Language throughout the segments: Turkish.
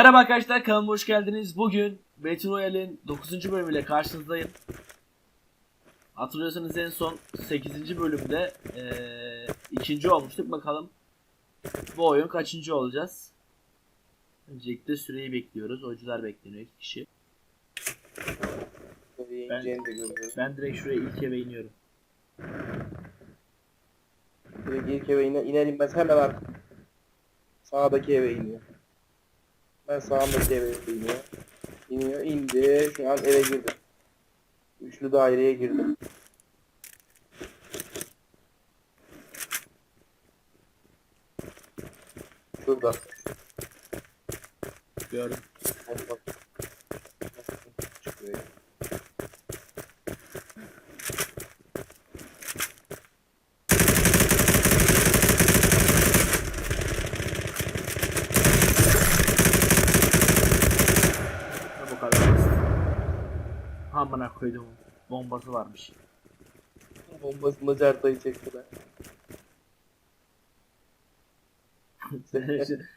Merhaba arkadaşlar kanalıma hoş geldiniz. Bugün Battle Royale'in 9. bölümüyle karşınızdayım. Hatırlıyorsanız en son 8. bölümde eee ikinci olmuştuk. Bakalım bu oyun kaçıncı olacağız? Öncelikle süreyi bekliyoruz. Oyuncular bekleniyor iki kişi. Ben-. Ben direkt şuraya ilk eve iniyorum. Direkt ilk eve iner, iner inmez hemen arka. Sağdaki eve iniyor. Ben sağımdaki eve iniyor. İniyor, indi. Şu an eve girdim. Üçlü daireye girdim. Şurada. Gördüm. Bak, bak. Çıkıyor ya. Ha, bu kadar basit. Amına koydum. Bombası varmış. Bombasında cartayı çektiler.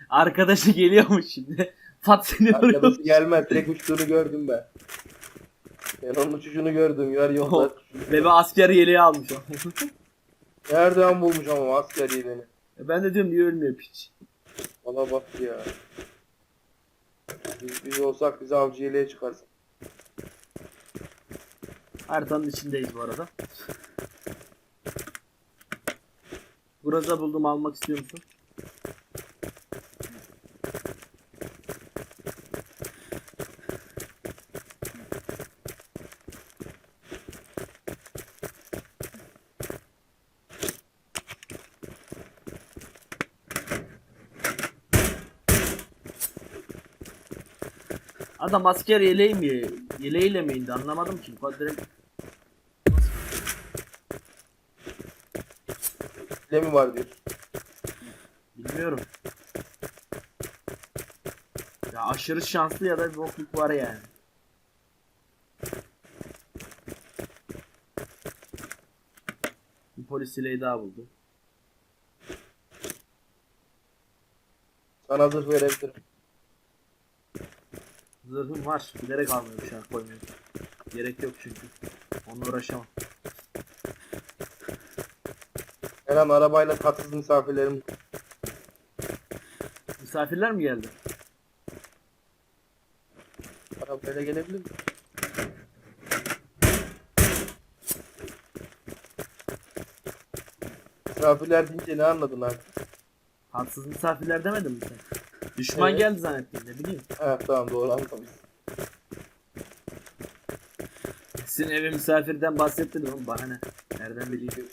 Arkadaşı geliyormuş şimdi. Pat seni vuruyor. Arkadaşı gelmez. Direkt uçtuğunu gördüm ben. Ben onun uçuşunu gördüm. Yer yollar. Bebe asker yeleği almış. Nereden bulmuş ama asker beni. ben de diyorum niye ölmüyor piç. Bana bak ya. Biz, biz olsak bizi avcı yeleğe çıkarsın. Haritanın içindeyiz bu arada. Burada buldum almak istiyor musun? Adam asker yeleği mi? Yeleğiyle mi indi anlamadım ki. Bu kadar direkt Ne mi var diyor. Bilmiyorum. Ya aşırı şanslı ya da bir bokluk var yani. Bir polis sileği daha buldu. Sana zırh verebilirim. Zırhım var. Bilerek almıyorum şu an koymuyorum. Gerek yok çünkü. Onunla uğraşamam. An arabayla tatsız misafirlerim. Misafirler mi geldi? Arabayla gelebilir mi? Misafirler deyince ne anladın abi? Haksız misafirler demedin mi sen? Düşman Evet. geldi zannettim ne bileyim. Ha tamam doğru anlamışsın. Sizin eve misafirden bahsettin oğlum bana ne? Nereden bileyim?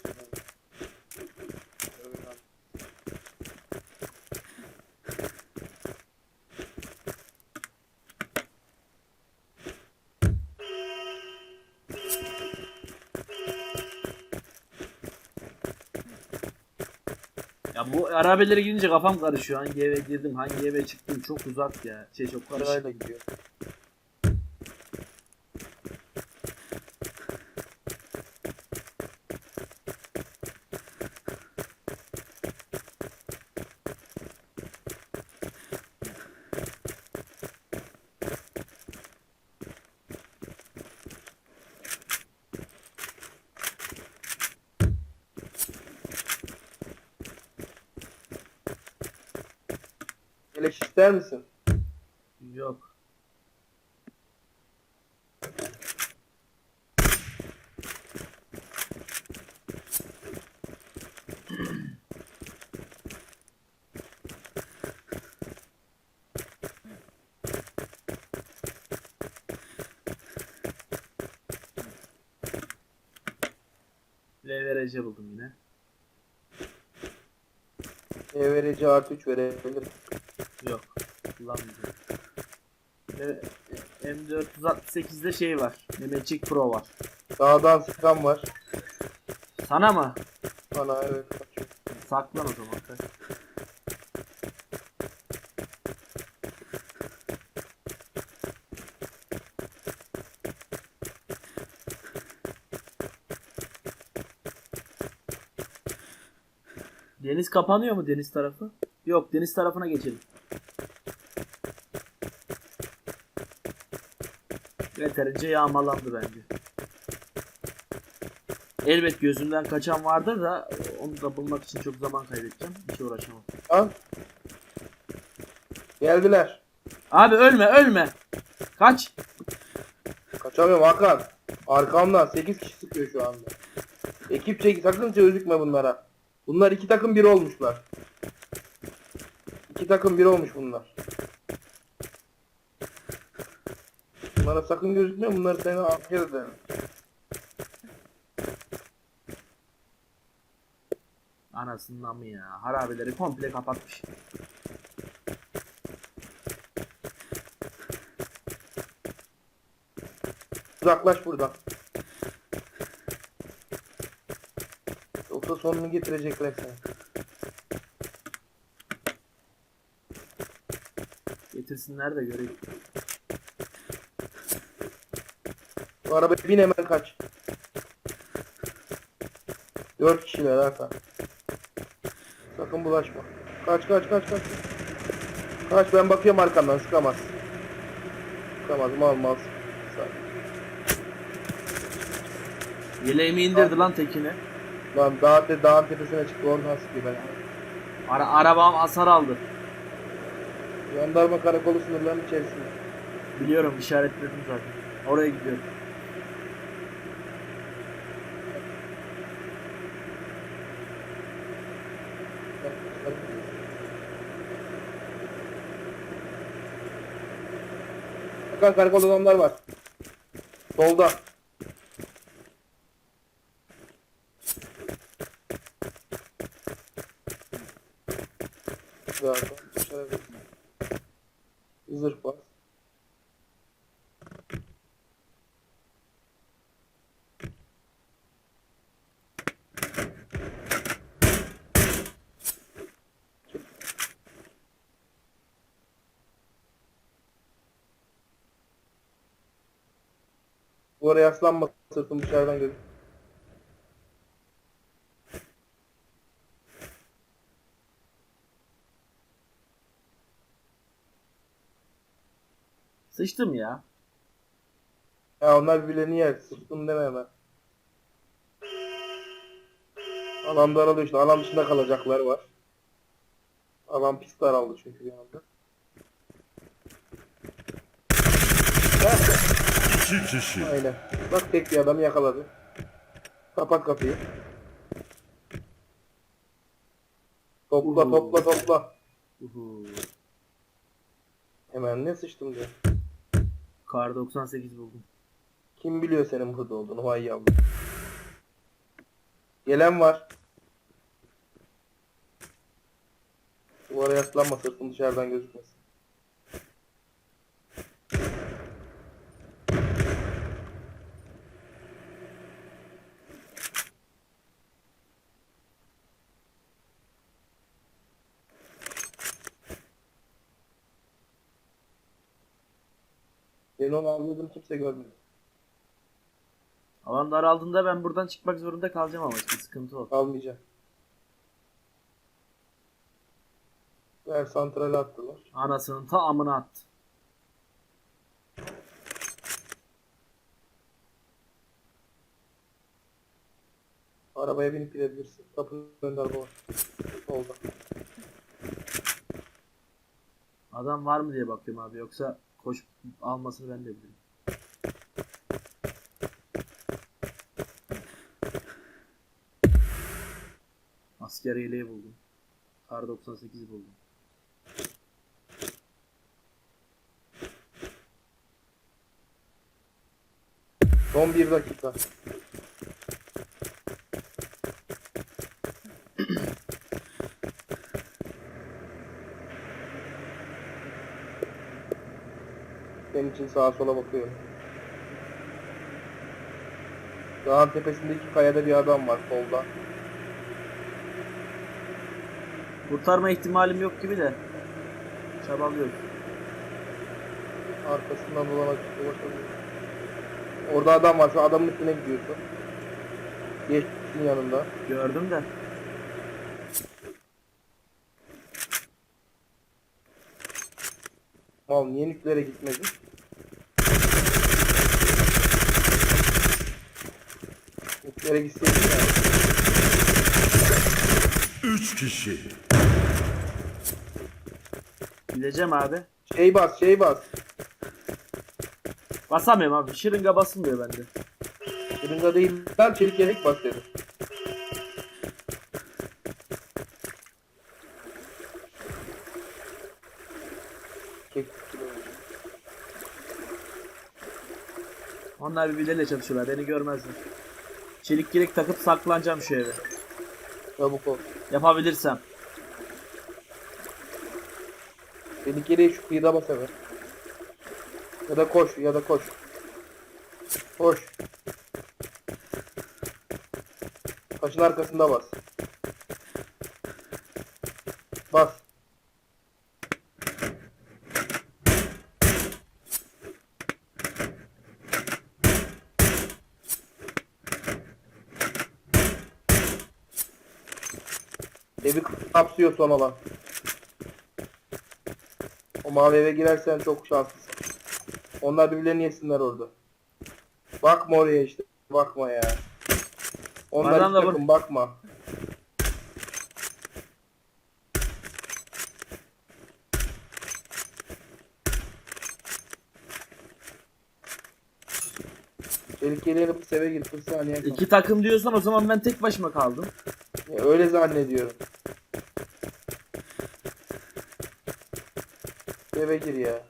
Ya bu arabelere gidince kafam karışıyor. Hangi eve girdim, hangi eve çıktım çok uzak ya. Şey çok karışık. Sırayla gidiyor. Keleş ister misin? Yok. LVRC buldum yine. Ne verici artı 3 verebilirim. Yok. Kullanmayacağım. Ve M468'de şey var. Mehmetçik Pro var. Dağdan sıkan var. Sana mı? Bana evet. Saklan o zaman. kaç. Deniz kapanıyor mu deniz tarafı? Yok deniz tarafına geçelim. Yeterince yağmalandı bence. Elbet gözümden kaçan vardır da onu da bulmak için çok zaman kaybedeceğim. Hiç uğraşamam. Al. Geldiler. Abi ölme ölme. Kaç. Kaçamıyorum Hakan. Arkamdan 8 kişi sıkıyor şu anda. Ekip çek sakın gözükme bunlara. Bunlar iki takım bir olmuşlar. İki takım bir olmuş bunlar. Bunlara sakın gözükme bunları seni afiyet ederim. Anasından mı ya? Harabeleri komple kapatmış. Uzaklaş buradan. Yoksa sonunu getirecekler seni. Getirsinler de göreyim. Bu arabaya bin hemen kaç. Dört kişiler Hakan. Sakın bulaşma. Kaç kaç kaç kaç. Kaç ben bakıyorum arkandan sıkamaz. Sıkamaz mal mal. Yeleğimi indirdi lan tekini. Lan dağ, te dağın tepesine çıktı oradan sıkıyor ben. Ara arabam hasar aldı. Jandarma karakolu sınırlarının içerisinde. Biliyorum işaretledim zaten. Oraya gidiyorum. Hakan karakol adamlar var. Solda. Zaten dışarı Zırh var. Araya yaslanma sırtım dışarıdan görün. Sıçtım ya. Ya onlar birbirlerini yer. Sırtım deme hemen. Alan daralıyor işte. Alan dışında kalacaklar var. Alan pis daraldı çünkü bir anda. İki kişi. Aynen. Bak tek bir adamı yakaladı. Kapat kapıyı. Topla Uhu. topla topla. Uhu. Hemen ne sıçtım diye. Kar 98 buldum. Kim biliyor senin burada olduğunu vay yavrum. Gelen var. Duvara yaslanma sırtın dışarıdan gözükmesin. Benim onu avladığını kimse görmedi. Alan daraldığında ben buradan çıkmak zorunda kalacağım ama işte sıkıntı o. Almayacağım. Ver santrale attılar. Anasının ta amına attı. Arabaya binip gidebilirsin. Kapının önünde araba var. Solda. Adam var mı diye bakıyorum abi yoksa koş almasını ben de bilirim. Asker yeleği buldum. Kar 98 buldum. Son bir dakika. Senin için sağa sola bakıyorum. Dağın tepesindeki kayada bir adam var solda. Kurtarma ihtimalim yok gibi de. Çabalıyoruz. Arkasından dolanak dolaşabiliyor. Orada adam var. Şu adamın üstüne gidiyorsun. Geçtin yanında. Gördüm de. Mal niye nüklere gitmedin? Nereye gitseydin ya. Üç kişi. Gideceğim abi. Şey bas şey bas. Basamıyorum abi. Şırınga basılmıyor bende. Şırınga değil lan çelik yelek bas dedim. Onlar birbirleriyle çalışıyorlar. Beni görmezler. Çelik gerek takıp saklanacağım şu eve. Çabuk ol. Yapabilirsem. Çelik yeleği şu kıyıda bas hemen. Ya da koş ya da koş. Koş. Taşın arkasında. Bas. Evi kapsıyor son alan. O mavi eve girersen çok şanslısın. Onlar birbirlerini yesinler orada. Bakma oraya işte. Bakma ya. Onlar Adam hiç da takım bakma. Yeleğini bu seve gir. 40 saniye kal. İki takım diyorsan o zaman ben tek başıma kaldım. Ya Öyle zannediyorum. Eve gir ya.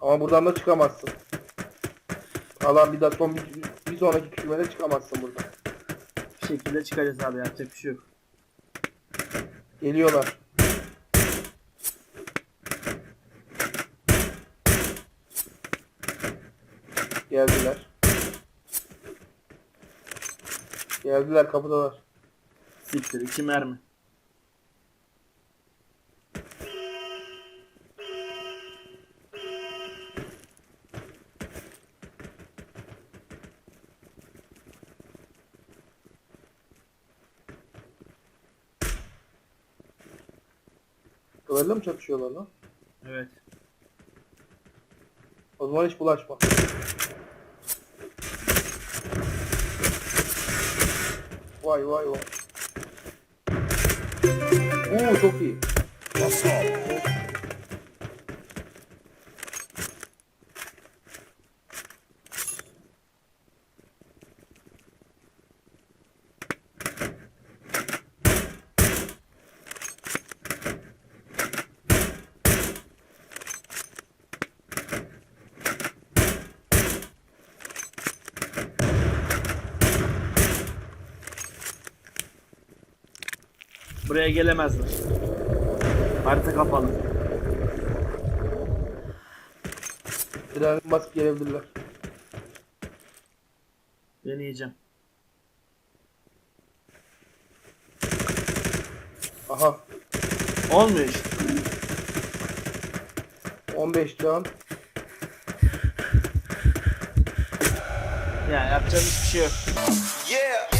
Ama buradan da çıkamazsın. Alan bir daha son bir, bir sonraki kümede çıkamazsın buradan. Bir şekilde çıkacağız abi yapacak bir şey yok. Geliyorlar. Geldiler. Geldiler kapıdalar. Siktir iki mermi. Öyle mi çatışıyorlar lan? Evet. O zaman hiç bulaşma. Vay vay vay. Oo çok iyi. Masal. Buraya gelemezler. Harita kapalı. Tren basıp gelebilirler. Deneyeceğim. Aha. Olmuyor işte. 15 can. Ya yapacağım hiçbir şey yok. Yeah.